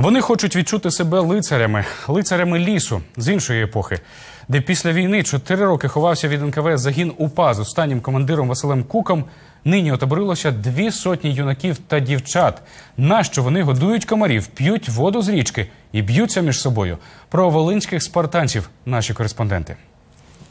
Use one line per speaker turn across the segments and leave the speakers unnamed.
Вони хочуть відчути себе лицарями, лицарями лісу з іншої епохи, де після війни чотири роки ховався від НКВС загін УПА з останнім командиром Василем Куком. Нині отоборилося дві сотні юнаків та дівчат. Нащо вони годують комарів, п'ють воду з річки і б'ються між собою? Про волинських спартанців наші кореспонденти.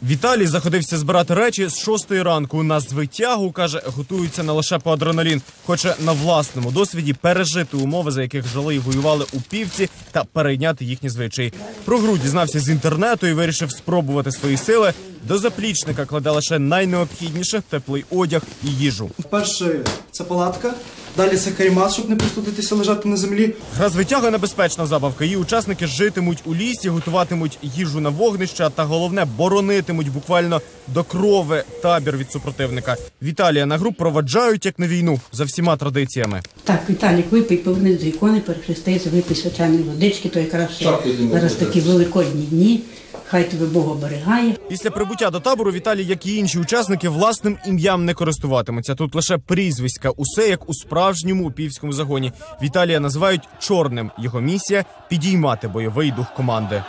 Віталій заходився збирати речі з шостої ранку. На звитягу каже, готується не лише по адреналін, хоче на власному досвіді пережити умови, за яких жили і воювали у півці, та перейняти їхні звичаї. Про гру дізнався з інтернету і вирішив спробувати свої сили. До заплічника кладе лише найнеобхідніше теплий одяг і їжу.
Перше це палатка, далі це карімат, щоб не простудитися, лежати на землі.
Гра звитяга небезпечна забавка. Її учасники житимуть у лісі, готуватимуть їжу на вогнища та головне боронитимуть буквально до крови табір від супротивника. Віталія на гру проваджають як на війну за всіма традиціями.
Так, Віталік, випий повинен з ікони, перехрестися, випий свячаної водички, то якраз ще зараз такі великодні дні. Хай тебе Бог оберігає.
Після прибуття до табору Віталій, як і інші учасники, власним ім'ям не користуватиметься. Тут лише прізвиська, усе як у справжньому упівському загоні. Віталія називають чорним. Його місія підіймати бойовий дух команди.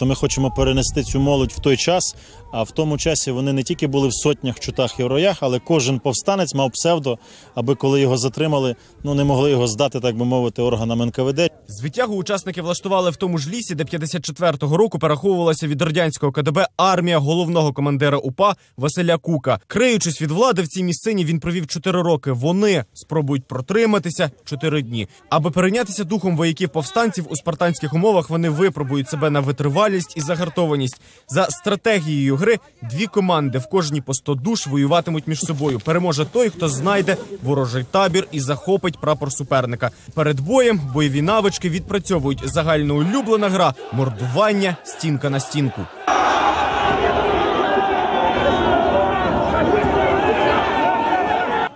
То ми хочемо перенести цю молодь в той час. А в тому часі вони не тільки були в сотнях, чутах і в роях, але кожен повстанець мав псевдо, аби коли його затримали, ну не могли його здати, так би мовити, органам НКВД.
Звитягу учасники влаштували в тому ж лісі, де 54-го року переховувалася від радянського КДБ армія головного командира УПА Василя Кука. Криючись від влади в цій місцині, він провів 4 роки. Вони спробують протриматися 4 дні. Аби перейнятися духом вояків повстанців у спартанських умовах, вони випробують себе на витривалість і загартованість. За стратегією гри дві команди в кожній по 100 душ воюватимуть між собою. Переможе той, хто знайде ворожий табір і захопить прапор суперника. Перед боєм бойові навички відпрацьовують загальноулюблена гра мордування стінка на стінку.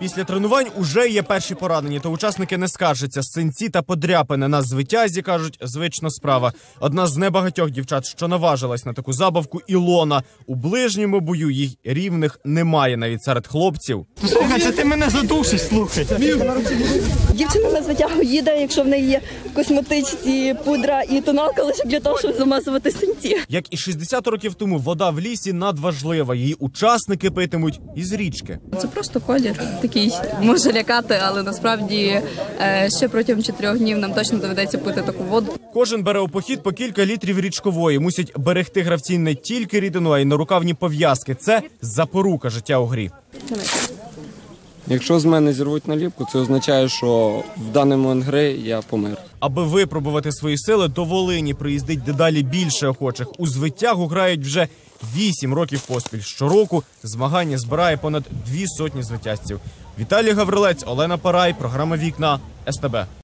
Після тренувань уже є перші поранені, та учасники не скаржаться. Синці та подряпини на звитязі кажуть, звична справа. Одна з небагатьох дівчат, що наважилась на таку забавку, Ілона. У ближньому бою їй рівних немає навіть серед хлопців. Це ти мене задушить.
Слухай Дівчина на звитягу їде, якщо в неї є косметичні пудра і тоналка лише для того, щоб замазувати синці.
Як і 60 років тому, вода в лісі надважлива. Її учасники питимуть із річки.
Це просто колір такий може лякати, але насправді е, ще протягом чотирьох днів нам точно доведеться пити таку воду.
Кожен бере у похід по кілька літрів річкової. Мусять берегти гравці не тільки рідину, а й нарукавні пов'язки. Це запорука життя у грі.
Якщо з мене зірвуть наліпку, це означає, що в даний момент гри я помер.
Аби випробувати свої сили, до Волині приїздить дедалі більше охочих. У звитягу грають вже вісім років поспіль. Щороку змагання збирає понад дві сотні звитязців. Віталій Гаврилець, Олена Парай, програма Вікна СТБ.